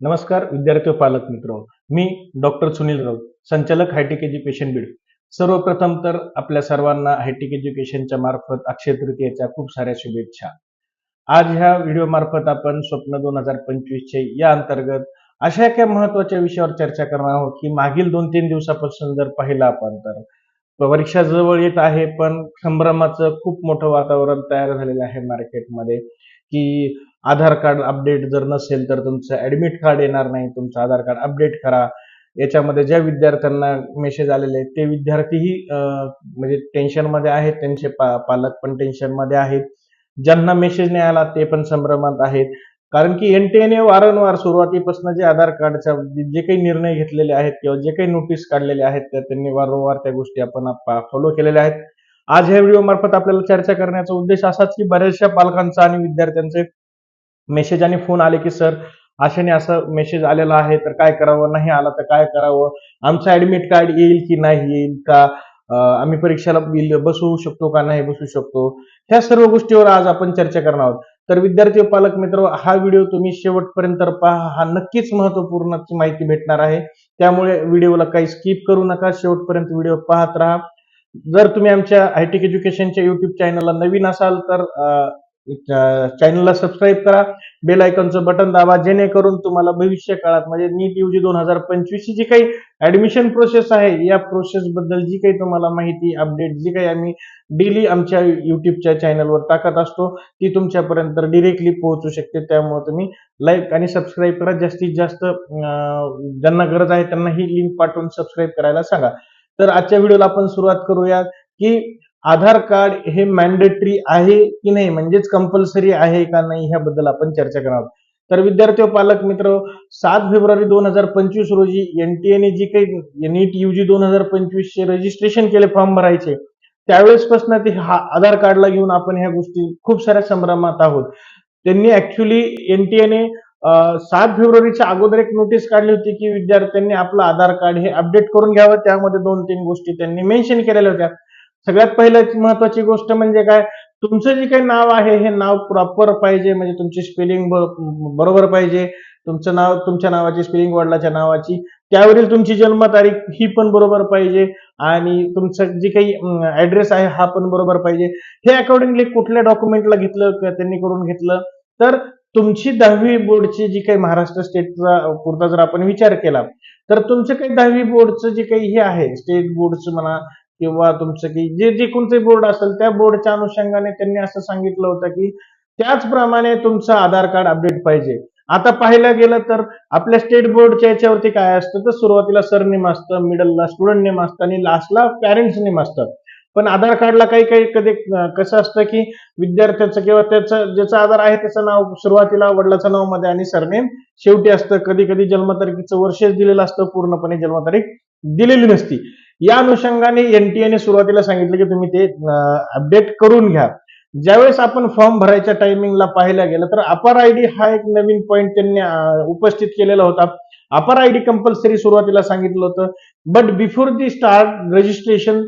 नमस्कार विद्यार्थी पालक मित्र. मी डॉक्टर सुनील राऊत संचालक हायटेक एज्युकेशन बीड. सर्वप्रथम तर आपल्या सर्वांना हायटेक एज्युकेशनच्या मार्फत अक्षय तृतीयेच्या खूप साऱ्या शुभेच्छा. आज ह्या व्हिडिओ मार्फत आपण स्वप्न दोन हजार पंचवीसचे या अंतर्गत अशा काही महत्त्वाच्या विषयावर चर्चा करणार आहोत की मागील दोन तीन दिवसापासून जर पाहिलं आपण तर परीक्षा जवळ येत आहे पण संभ्रमाचं खूप मोठं वातावरण तयार झालेलं आहे मार्केटमध्ये की आधार कार्ड अपडेट जर नसेल तर तुमचं ऍडमिट कार्ड येणार नाही तुमचं आधार कार्ड अपडेट करा. याच्यामध्ये ज्या विद्यार्थ्यांना मेसेज आलेले आहेत ते विद्यार्थीही म्हणजे टेन्शनमध्ये आहेत त्यांचे पा पालक पण टेन्शनमध्ये आहेत. ज्यांना मेसेज नाही आला ते पण संभ्रमात आहेत. कारण की एनटीएने वारंवार सुरुवातीपासून जे आधार कार्डच्या जे काही निर्णय घेतलेले आहेत किंवा जे काही नोटीस काढलेले आहेत त्या त्यांनी वारंवार त्या गोष्टी आपण फॉलो केलेल्या आहेत. आज ह्या व्हिडिओ मार्फत आपल्याला चर्चा करण्याचा उद्देश असाच की बऱ्याचशा पालकांचा आणि विद्यार्थ्यांचे मेसेज आणि फोन आले की सर अशाने असं मेसेज आलेला आहे तर काय करावं? नाही आला तर काय करावं? आमचं ऍडमिट कार्ड येईल की नाही येईल का? आम्ही परीक्षेला बिल- बसवू शकतो का नाही बसवू शकतो? ह्या सर्व गोष्टीवर आज आपण चर्चा करणार आहोत. तर विद्यार्थी पालक मित्र हा व्हिडिओ तुम्ही शेवटपर्यंत पहा. हा नक्कीच महत्त्वपूर्ण माहिती भेटणार आहे. त्यामुळे व्हिडिओला काही स्किप करू नका. शेवटपर्यंत व्हिडिओ पाहत राहा. जर तुम्ही आमच्या हायटेक एज्युकेशनच्या युट्यूब चॅनलला नवीन असाल तर चॅनलला सबस्क्राईब करा. बेल आयकॉनचं बटन दाबा जेणेकरून तुम्हाला भविष्य काळात म्हणजे नीट यूजी दोन हजार पंचवीस जी काही ऍडमिशन प्रोसेस आहे या प्रोसेस बद्दल जी काही तुम्हाला माहिती अपडेट जी काही आम्ही डेली आमच्या युट्यूबच्या चॅनलवर टाकत असतो ती तुमच्यापर्यंत डिरेक्टली पोहोचू शकते. त्यामुळे तुम्ही लाईक आणि सबस्क्राईब करा. जास्तीत जास्त ज्यांना गरज आहे त्यांना ही लिंक पाठवून सबस्क्राईब करायला सांगा. तर आजच्या व्हिडिओला आपण सुरुवात करूया की आधार कार्ड हे मॅन्डेटरी आहे की नाही? म्हणजेच कंपल्सरी आहे का नाही ह्याबद्दल आपण चर्चा करणार आहोत. तर विद्यार्थी पालक मित्र सात फेब्रुवारी दोन हजार पंचवीस रोजी एनटीएने जी काही नीट युजी दोन हजार पंचवीस चे रजिस्ट्रेशन केले फॉर्म भरायचे त्यावेळेसपासून ते हा आधार कार्डला घेऊन आपण ह्या गोष्टी खूप साऱ्या संभ्रमात आहोत. त्यांनी ऍक्च्युली एनटीएने सात फेब्रुवारीच्या अगोदर एक नोटीस काढली होती की विद्यार्थ्यांनी आपलं आधार कार्ड हे अपडेट करून घ्यावं. त्यामध्ये दोन तीन गोष्टी त्यांनी मेन्शन केलेल्या होत्या. सगळ्यात पहिलं महत्वाची गोष्ट म्हणजे काय? तुमचं जे काही नाव आहे हे नाव प्रॉपर पाहिजे म्हणजे तुमची स्पेलिंग बरोबर पाहिजे. तुमचं नाव तुमच्या नावाची स्पेलिंग वडिलाच्या नावाची. त्यावरील तुमची जन्मतारीख ही पण बरोबर पाहिजे. आणि तुमचं जे काही ऍड्रेस आहे हा पण बरोबर पाहिजे. हे अकॉर्डिंगली कुठल्या डॉक्युमेंटला घेतलं त्यांनी करून घेतलं? तर तुमची दहावी बोर्डची जी काही महाराष्ट्र स्टेटचा पुरता जर आपण विचार केला तर तुमचं काही दहावी बोर्डचं जे काही हे आहे स्टेट बोर्डचं म्हणा किंवा तुमचं की जे जे कोणते बोर्ड असेल त्या बोर्डच्या अनुषंगाने त्यांनी असं सांगितलं होतं की त्याचप्रमाणे तुमचं आधार कार्ड अपडेट पाहिजे. आता पाहायला गेलं तर आपल्या स्टेट बोर्डच्या याच्यावरती काय असतं? तर सुरुवातीला सरनेम असतं मिडलला स्टुडंट नेम असतं आणि लास्टला पॅरेंट्स नेम असतं. पण आधार कार्डला काही काही कधी कसं असतं की विद्यार्थ्याचं किंवा त्याचं ज्याचं आधार आहे त्याचं नाव सुरुवातीला वडिलाचं नावमध्ये आणि सरनेम शेवटी असतं. कधी कधी जन्मतारखेचं वर्षच दिलेलं असतं पूर्णपणे जन्मतारीख दिलेली नसती. या अनुषंगाने एनटीएने सुरुवातीला सांगितलं की तुम्ही ते अपडेट करून घ्या. ज्यावेळेस आपण फॉर्म भरायच्या टायमिंगला पाहायला गेलं तर अपार आयडी हा एक नवीन पॉईंट त्यांनी उपस्थित केलेला होता. अपार आयडी कंपल्सरी सुरुवातीला सांगितलं होतं. But before the start registration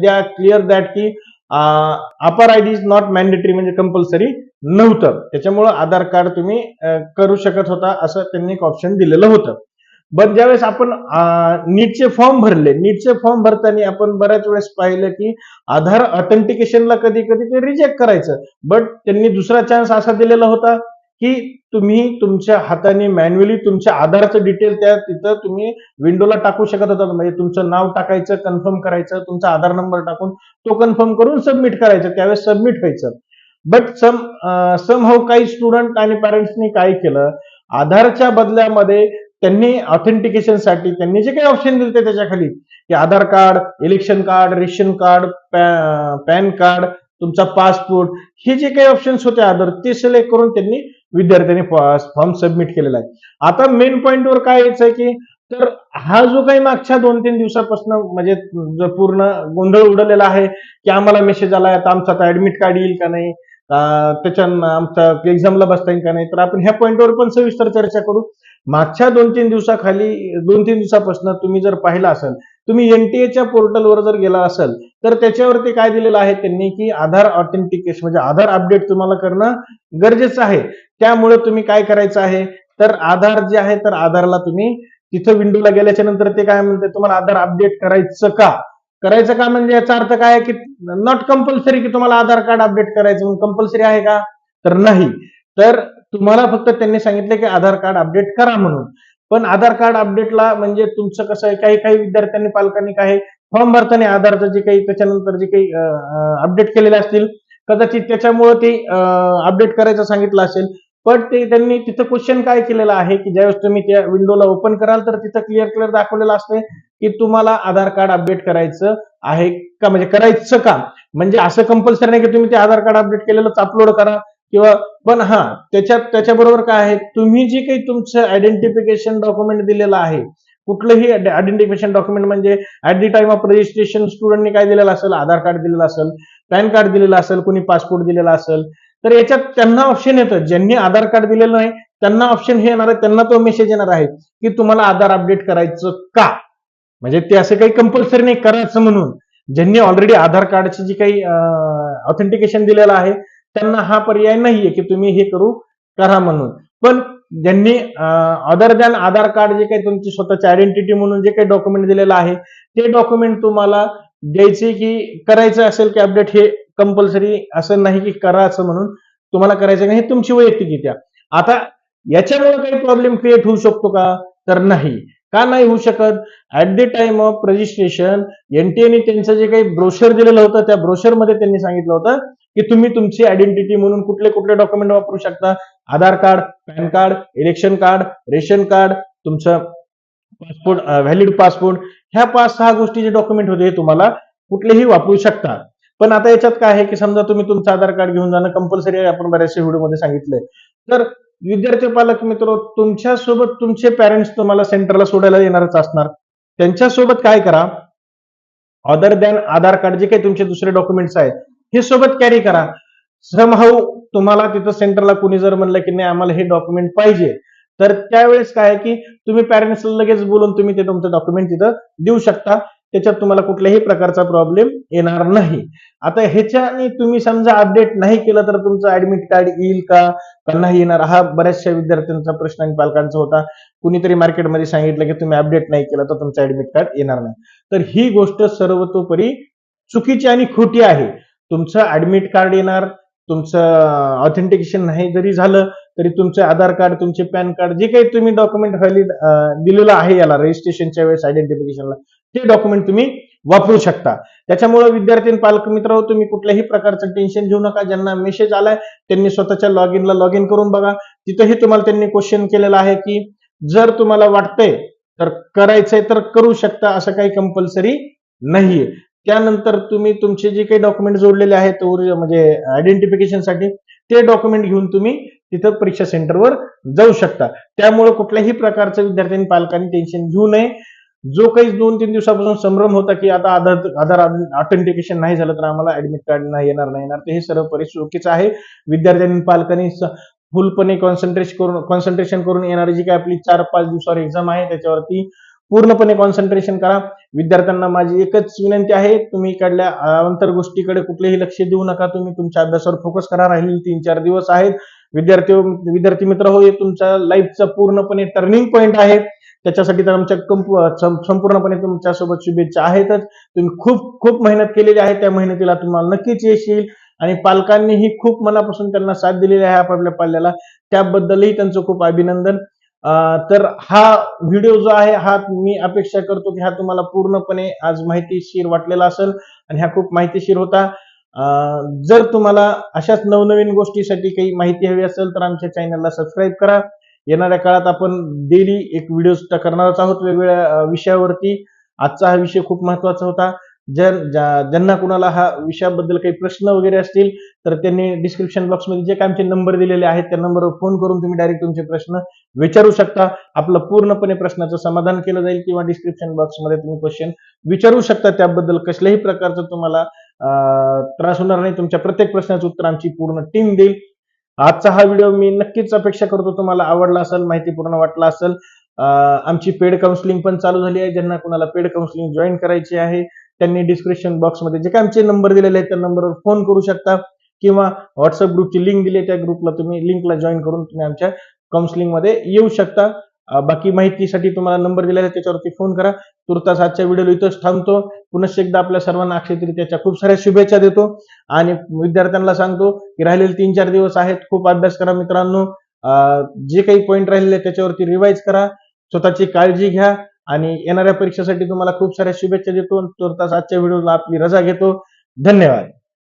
द्या क्लिअर दॅट की APAAR ID is not mandatory म्हणजे कंपल्सरी नव्हतं. त्याच्यामुळं आधार कार्ड तुम्ही करू शकत होता असं त्यांनी एक ऑप्शन दिलेलं होतं. पण ज्यावेळेस आपण नीटचे फॉर्म भरले नीटचे फॉर्म भरताना आपण बऱ्याच वेळेस पाहिलं की आधार ऑथेंटिकेशनला कधी कधी ते रिजेक्ट करायचं. बट त्यांनी दुसरा चान्स असा दिलेला होता की तुम्ही तुमच्या हाताने मॅन्युअली तुमच्या आधारचं डिटेल त्या तिथं तुम्ही विंडोला टाकू शकत होता म्हणजे तुमचं नाव टाकायचं कन्फर्म करायचं तुमचा आधार नंबर टाकून तो कन्फर्म करून सबमिट करायचं त्यावेळेस सबमिट व्हायचं. बट सम सम हाऊ काही स्टुडंट आणि पॅरेंट्सनी काय केलं? आधारच्या बदल्यामध्ये त्यांनी ऑथेंटिकेशनसाठी त्यांनी जे काही ऑप्शन दिले त्याच्याखाली. की Aadhaar card election card ration card PAN card तुमचा पासपोर्ट हे जे काही ऑप्शन्स होते आधार ते सिलेक्ट करून त्यांनी विद्यार्थ्यांनी फॉर्म सबमिट केलेला आहे. आता मेन पॉइंटवर काय यायचं आहे की तर हा जो काही मागच्या दोन तीन दिवसापासून म्हणजे पूर्ण गोंधळ उडलेला आहे की आम्हाला मेसेज आला आता आमचा आता ऍडमिट कार्ड येईल का नाही? त्याच्या आमचा एक्झामला बसता येईल का नाही? तर आपण ह्या पॉइंटवर पण सविस्तर चर्चा करू. मागच्या दोन तीन दिवसाखाली दोन तीन दिवसापासून तुम्ही जर पाहिलं असेल तुम्ही एनटीएच्या पोर्टलवर जर गेला असेल तर त्याच्यावरती काय दिलेलं आहे त्यांनी की आधार ऑथेंटिकेशन म्हणजे आधार अपडेट तुम्हाला करणं गरजेचं आहे. त्यामुळे तुम्ही काय करायचं आहे? तर आधार जे आहे तर आधारला तुम्ही तिथं विंडोला गेल्याच्यानंतर ते काय म्हणते तुम्हाला आधार अपडेट करायचं का? करायचं का म्हणजे याचा अर्थ काय की नॉट कंपल्सरी की तुम्हाला आधार कार्ड अपडेट करायचं कंपल्सरी आहे का? तर नाही. तर तुम्हाला फक्त त्यांनी सांगितलं की आधार कार्ड अपडेट करा म्हणून. पण आधार कार्ड अपडेटला म्हणजे तुमचं कसं आहे काही काही विद्यार्थ्यांनी पालकांनी काय फॉर्म भरताना आधारचं जे काही त्याच्यानंतर जे काही अपडेट केलेले असतील कदाचित त्याच्यामुळे ते अपडेट करायचं सांगितलं असेल. पण ते त्यांनी तिथं क्वेश्चन काय केलेलं आहे की ज्यावेळेस तुम्ही त्या विंडोला ओपन कराल तर तिथं क्लिअर क्लिअर दाखवलेलं असते की तुम्हाला आधार कार्ड अपडेट करायचं आहे का? म्हणजे करायचं का? म्हणजे असं कंपल्सरी नाही की तुम्ही ते आधार कार्ड अपडेट केलेलंच अपलोड करा. किंवा पण हा त्याच्या त्याच्याबरोबर काय आहे? तुम्ही जे काही तुमचं आयडेंटिफिकेशन डॉक्युमेंट दिलेलं आहे कुठलंही आयडेंटिफिकेशन डॉक्युमेंट म्हणजे at the time of registration स्टुडंटने काय दिलेलं असेल? आधार कार्ड दिलेलं असेल पॅन कार्ड दिलेलं असेल कोणी पासपोर्ट दिलेला असेल तर याच्यात त्यांना ऑप्शन येतं. ज्यांनी आधार कार्ड दिलेलं नाही त्यांना ऑप्शन हे येणार आहे त्यांना तो मेसेज येणार आहे की तुम्हाला आधार अपडेट करायचं का? म्हणजे ते असं काही कंपल्सरी नाही करायचं म्हणून. ज्यांनी ऑलरेडी आधार कार्डची जी काही ऑथेंटिकेशन दिलेलं आहे त्यांना हा पर्याय नाहीये की तुम्ही हे करू करा म्हणून. पण ज्यांनी अदर दॅन आधार कार्ड जे काही तुमची स्वतःची आयडेंटिटी म्हणून जे काही डॉक्युमेंट दिलेलं आहे ते डॉक्युमेंट तुम्हाला द्यायचे की करायचं असेल की अपडेट हे कंपल्सरी असं नाही की करा असं म्हणून तुम्हाला करायचं नाही हे तुमची वैयक्तिक इत्या आता याच्यामुळे काही प्रॉब्लेम क्रिएट होऊ शकतो का? तर नाही. का नाही होऊ शकत? At the time of registration एनटीएने त्यांचं जे काही ब्रोशर दिलेलं होतं त्या ब्रोशरमध्ये त्यांनी सांगितलं होतं की तुम्ही तुमची आयडेंटिटी म्हणून कुठले कुठले डॉक्युमेंट वापरू शकता? Aadhaar card PAN card election card ration card तुमचं पासपोर्ट व्हॅलिड पासपोर्ट ह्या पाच सहा गोष्टी जे डॉक्युमेंट होते हे तुम्हाला कुठलेही वापरू शकता. पण आता याच्यात काय आहे की समजा तुम्ही तुमचं आधार कार्ड घेऊन जाणं कंपल्सरी आहे आपण बऱ्याचशा व्हिडिओमध्ये सांगितलंय. तर विद्यार्थी पालक मित्र तुमच्यासोबत तुमचे पॅरेंट्स तुम्हाला सेंटरला सोडायला येणारच असणार. त्यांच्यासोबत काय करा? अदर दॅन आधार कार्ड जे काही तुमचे दुसरे डॉक्युमेंट्स आहेत हे सोबत कॅरी. करा समहाऊ तुम्हाला तिथं सेंटरला कुणी जर म्हणलं की नाही आम्हाला हे डॉक्युमेंट पाहिजे. तर त्यावेळेस काय आहे की तुम्ही पॅरेंट्सला लगेच बोलून तुम्ही ते तुमचं डॉक्युमेंट तिथं देऊ शकता. त्याच्यात तुम्हाला कुठल्याही प्रकारचा प्रॉब्लेम येणार नाही. आता ह्याच्याने तुम्ही समजा अपडेट नाही केलं तर तुमचं ऍडमिट कार्ड येईल का? नाही येणार? हा बऱ्याचशा विद्यार्थ्यांचा प्रश्न आणि पालकांचा होता. कुणीतरी मार्केटमध्ये सांगितलं की तुम्ही अपडेट नाही केलं तर तुमचं ऍडमिट कार्ड येणार नाही. तर ही गोष्ट सर्वतोपरी चुकीची आणि खोटी आहे. तुमचं ऍडमिट कार्ड येणार तुमचं ऑथेंटिकेशन नाही जरी झालं तरी तुमचे आधार कार्ड तुमचे पॅन कार्ड जे काही तुम्ही डॉक्युमेंट व्हॅलिड दिलेलं आहे याला रजिस्ट्रेशनच्या वेळेस आयडेंटिफिकेशनला ते डॉक्युमेंट तुम्ही वापरू शकता. त्याच्यामुळे विद्यार्थी पालक मित्र तुम्ही कुठल्याही प्रकारचं टेन्शन घेऊ नका. ज्यांना मेसेज आलाय त्यांनी स्वतःच्या लॉग इनला लॉग इन करून बघा. तिथंही तुम्हाला त्यांनी क्वेश्चन केलेलं आहे की जर तुम्हाला वाटतंय तर करायचंय तर करू शकता असं काही कंपल्सरी नाहीये. त्यानंतर तुम्ही तुमचे जे काही डॉक्युमेंट जोडलेले आहेत म्हणजे आयडेंटिफिकेशनसाठी ते डॉक्युमेंट घेऊन तुम्ही तिथं परीक्षा सेंटरवर जाऊ शकता. त्यामुळे कुठल्याही प्रकारचं विद्यार्थ्यांनी पालकांनी टेन्शन घेऊ नये. जो काही दोन तीन दिवसापासून संभ्रम होता की आता आधार आधार ऑथेंटिकेशन नाही झालं तर आम्हाला ऍडमिट कार्ड नाही येणार नाही येणार. ते हे सर्व परिस्थितीचं आहे. विद्यार्थ्यांनी पालकांनी फुलपणे कॉन्सन्ट्रेशन करून कॉन्सन्ट्रेशन करून येणारी जी काही आपली चार पाच दिवसावर एक्झाम आहे त्याच्यावरती पूर्णपणे कॉन्सन्ट्रेशन करा. विद्यार्थ्यांना माझी एकच विनंती आहे तुम्ही इकडल्या अंतर गोष्टीकडे कुठलेही लक्ष देऊ नका. तुम्ही तुमच्या अभ्यासावर फोकस करा. राहील तीन चार दिवस आहेत. विद्यार्थी विद्यार्थी मित्र हो हे तुमच्या लाईफचा पूर्णपणे टर्निंग पॉईंट आहे. त्याच्यासाठी तर आमच्या संपूर्णपणे तुमच्यासोबत शुभेच्छा आहेतच. तुम्ही खूप खूप मेहनत केलेली आहे. त्या मेहनतीला तुम्हाला नक्कीच यश येईल आणि पालकांनीही खूप मनापासून त्यांना साथ दिलेली आहे आपापल्या पाल्याला. त्याबद्दलही त्यांचं खूप अभिनंदन. तर हा व्हिडिओ जो आहे हा मी अपेक्षा करतो की हा तुम्हाला पूर्णपणे आज माहितीशीर वाटलेला असेल आणि हा खूप माहितीशीर होता. जर तुम्हाला अशाच नवनवीन गोष्टीसाठी काही माहिती हवी असेल तर आमच्या चॅनलला सबस्क्राईब करा. येणाऱ्या काळात आपण डेली एक व्हिडिओ करणारच आहोत वेगवेगळ्या विषयावरती. आजचा हा विषय खूप महत्त्वाचा होता. जर ज्यांना कुणाला हा विषयाबद्दल काही प्रश्न वगैरे असतील तर त्यांनी डिस्क्रिप्शन बॉक्समध्ये जे काय आमचे नंबर दिलेले आहेत त्या नंबरवर फोन करून तुम्ही डायरेक्ट तुमचे प्रश्न विचारू शकता. आपलं पूर्णपणे प्रश्नाचं समाधान केलं जाईल किंवा डिस्क्रिप्शन बॉक्समध्ये तुम्ही क्वेश्चन विचारू शकता. त्याबद्दल कसल्याही प्रकारचं तुम्हाला त्रास होणार नाही. तुमच्या प्रत्येक प्रश्नाचं उत्तर आमची पूर्ण टीम देईल. आजचा हा व्हिडिओ मी नक्कीच अपेक्षा करतो तुम्हाला आवडला असेल माहितीपूर्ण वाटला असेल आमची पेड काउन्सिलिंग पण चालू झाली आहे. ज्यांना कुणाला पेड काउन्सिलिंग जॉईन करायची आहे त्यांनी डिस्क्रिप्शन बॉक्समध्ये जे काय आमचे नंबर दिलेले आहेत त्या नंबरवर फोन करू शकता. किंवा व्हॉट्सअप ग्रुपची लिंक दिली त्या ग्रुपला तुम्ही लिंकला जॉईन करून तुम्ही आमच्या काउन्सिलिंगमध्ये येऊ शकता. बाकी माहितीसाठी तुम्हाला नंबर दिलेला आहे त्याच्यावरती फोन करा. तुर्तास आजच्या व्हिडिओ इथंच थांबतो. पुनश्च एकदा आपल्या सर्वांना अक्षय त्याच्या खूप साऱ्या शुभेच्छा देतो. आणि विद्यार्थ्यांना सांगतो की राहिलेले तीन चार दिवस आहेत खूप अभ्यास करा मित्रांनो. जे काही पॉईंट राहिलेले त्याच्यावरती रिवाईज करा. स्वतःची काळजी घ्या आणि येणाऱ्या परीक्षेसाठी तुम्हाला खूप साऱ्या शुभेच्छा देतो. तर आजच्या व्हिडिओला आपली रजा घेतो. धन्यवाद.